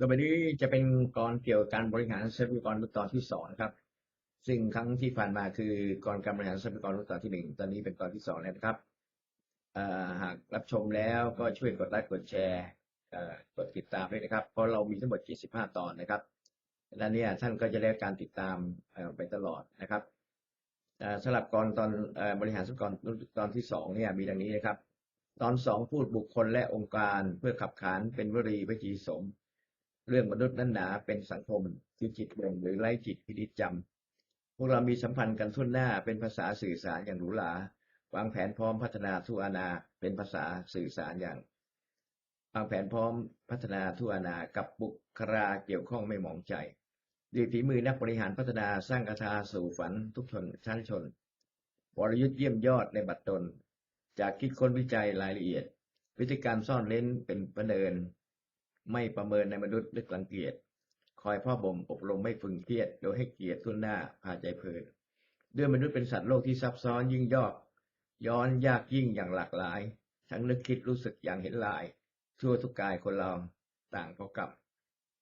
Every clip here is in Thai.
ต่อไปนี้จะเป็นกรเกี่ยวกับการบริหารทรัพยากรมนุษย์ตอนที่สองนะครับ ซึ่งครั้งที่ผ่านมาคือกรการบริหารทรัพยากรมนุษย์ตอนที่หนึ่งตอนนี้เป็นตอนที่สองแล้วนะครับหากรับชมแล้วก็ช่วยกดไลค์กดแชร์กดติดตามด้วยนะครับ เพราะเรามีทั้งหมด75ตอนนะครับและเนี่ยท่านก็จะได้การติดตามไปตลอดนะครับสำหรับกรตอนบริหารทรัพยากรมนุษย์ตอนที่สองเนี่ยมีดังนี้นะครับ ตอนสองพูดบุคคลและองค์การเพื่อขับขานเป็นวลีพระจีสม เรื่องมนุษย์นั้นหนาเป็นสังคมคือจิตรวมหรือไร้จิตพินิจจำพวกเรามีสัมพันธ์กันทุ่นหน้าเป็นภาษาสื่อสารอย่างหรูหราวางแผนพร้อมพัฒนาทุอานาเป็นภาษาสื่อสารอย่างวางแผนพร้อมพัฒนาทุอานากับบุคลาเกี่ยวข้องไม่หมองใจด้วยฝีมือนักบริหารพัฒนาสร้างกระทาสู่ฝันทุกชนชั้นชนวรยุทธ์เยี่ยมยอดในบัตรตน จากคิดค้นวิจัยรายละเอียดพฤติกรรมซ่อนเล้นเป็นประเนิน ไม่ประเมินในมนุษย์นึกรังเกียจคอยพ่อบ่มอบรมไม่ฝึงเครียด โดยให้เกียรติทุนหน้าพาใจเพลินด้วยมนุษย์เป็นสัตว์โลกที่ซับซ้อนยิ่งยอกย้อนยากยิ่งอย่างหลากหลาย ทั้งนึกคิดรู้สึกอย่างเห็นลายทั่วทุกกายคนเราต่างเพราะกรรม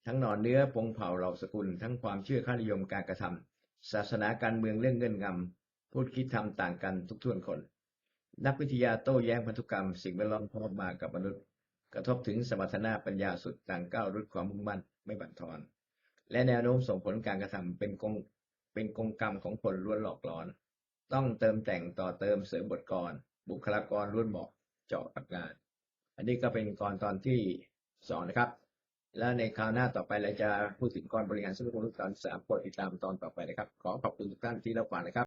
ทั้งหนอนเนื้อปงเผ่าเหล่าสกุล ทั้งความเชื่อค่านิยมการกระทำศาสนาการเมืองเรื่องเงื่อนงำพูดคิดทำต่างกันทุกท่วนคน นักวิทยาโต้แย้งพันธุกรรม สิ่งแวดล้อมพร้อมมากับมนุษย์ กระทบถึงสมรรถนะปัญญาสุดต่างก้าวรุดความมุ่งมั่นไม่บั่นทอน และแนวโน้มส่งผลการกระทำเป็นกงเป็นกงกรรมของคนล้วนหลอกหลอน ต้องเติมแต่งต่อเติมเสริมบทกร บุคลากรล้วนเหมาะเจาะกับงาน อันนี้ก็เป็นกรตอนที่สองนะครับ แล้วในคราวหน้าต่อไปเราจะพูดถึงกรบริหารทรัพยากรมนุษย์ตอนสามโปรดติดตามตอนต่อไปนะครับ ขอขอบคุณทุกท่านที่รับฟังนะครับ